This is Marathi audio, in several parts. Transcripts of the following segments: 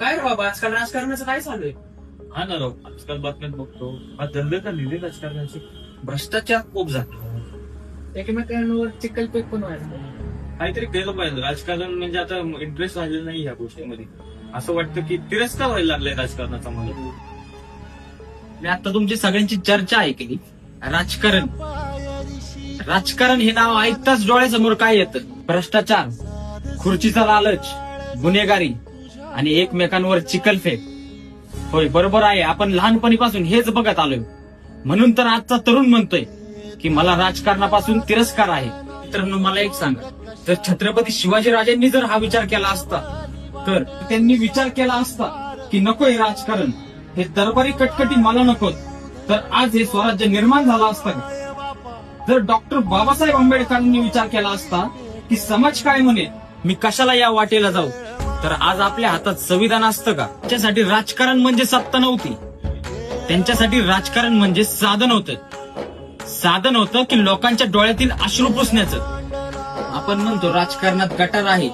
काय रे बाबा? आजकाल राजकारणाचं काय चालू आहे? हा ना राव आजकाल बातम्यात बघतो. हा धंदे का लिहिले राजकारणाचे? भ्रष्टाचार खूप झाला. एकमेकांवर चिकलपेक पण व्हायला काहीतरी केलं पाहिजे. राजकारण म्हणजे आता इंटरेस्ट राहिलेला नाही या गोष्टीमध्ये. असं वाटतं की तिरस्कार व्हायला लागलाय राजकारणाचा मला. मी आता तुमची सगळ्यांची चर्चा ऐकली. राजकारण. राजकारण हे नाव ऐकताच डोळ्यासमोर काय येतं? भ्रष्टाचार खुर्चीचा लालच गुन्हेगारी आणि एकमेकांवर चिकलफेक होय बरोबर आहे. आपण लहानपणीपासून हेच बघत आलोय. म्हणून तर आजचा तरुण म्हणतोय की मला राजकारणापासून तिरस्कार आहे. मित्रांनो मला एक सांगा. तर छत्रपती शिवाजीराजांनी जर हा विचार केला असता तर त्यांनी विचार केला असता की नको हे राजकारण. हे दरबारी कटकटी मला नको तर आज हे स्वराज्य निर्माण झालं असतं जर डॉक्टर बाबासाहेब आंबेडकरांनी विचार केला असता की समाज काय म्हणे मी कशाला या वाटेला जाऊ? तर आज आपल्या हातात संविधान असतं का? त्याच्यासाठी राजकारण म्हणजे सत्ता नव्हती. त्यांच्यासाठी राजकारण म्हणजे साधन होतं. साधन होतं की लोकांच्या डोळ्यातील अश्रू पुसण्याचं. आपण म्हणतो राजकारणात गटार आहे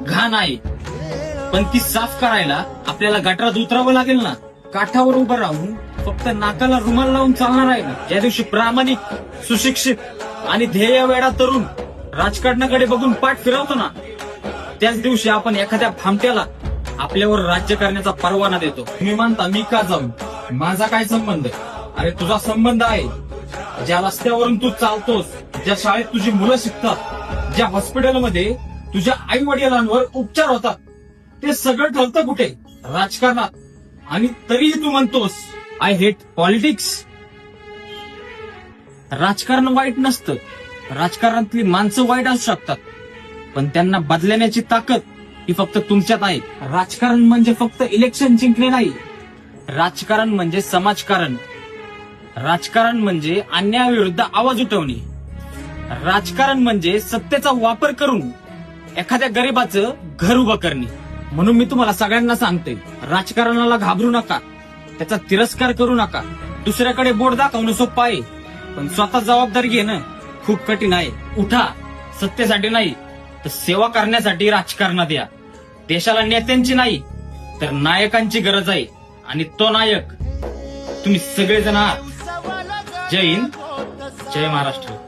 घाण आहे. पण ती साफ करायला आपल्याला गटारात उतरावं लागेल ना? काठावर उभं राहून फक्त नाकाला रुमाल लावून चालणार आहे ना? ज्या दिवशी प्रामाणिक सुशिक्षित आणि ध्येय वेळा तरुण राजकारणाकडे बघून पाठ फिरवतो ना? त्याच दिवशी आपण एखाद्या भामट्याला आपल्यावर राज्य करण्याचा परवाना देतो. तुम्ही मानता मी का जाऊ? माझा काय संबंध? अरे तुझा संबंध आहे. ज्या रस्त्यावरून तू चालतोस ज्या शाळेत तुझी मुलं शिकतात ज्या हॉस्पिटलमध्ये तुझ्या आई वडिलांवर उपचार होतात ते सगळं ठरतं कुठे? राजकारणात. आणि तरीही तू म्हणतोस आय हेट पॉलिटिक्स. राजकारण वाईट नसतं. राजकारणातली माणसं वाईट असू शकतात. पण त्यांना बदलण्याची ताकद ही फक्त तुमच्यात आहे. राजकारण म्हणजे फक्त इलेक्शन जिंकणे नाही. राजकारण म्हणजे समाजकारण. राजकारण म्हणजे अन्यायाविरुद्ध आवाज उठवणे. राजकारण म्हणजे सत्तेचा वापर करून एखाद्या गरीबाचं घर उभं करणे. म्हणून मी तुम्हाला सगळ्यांना सांगते राजकारणाला घाबरू नका. त्याचा तिरस्कार करू नका. दुसऱ्याकडे बोट दाखवणं सोपं आहे. पण स्वतः जबाबदारी घेणं खूप कठीण आहे. उठा. सत्तेसाठी नाही. तर सेवा करण्यासाठी राजकारणात या. देशाला नेत्यांची नाही तर नायकांची गरज आहे. आणि तो नायक तुम्ही सगळेजण आहात. जय हिंद जय महाराष्ट्र.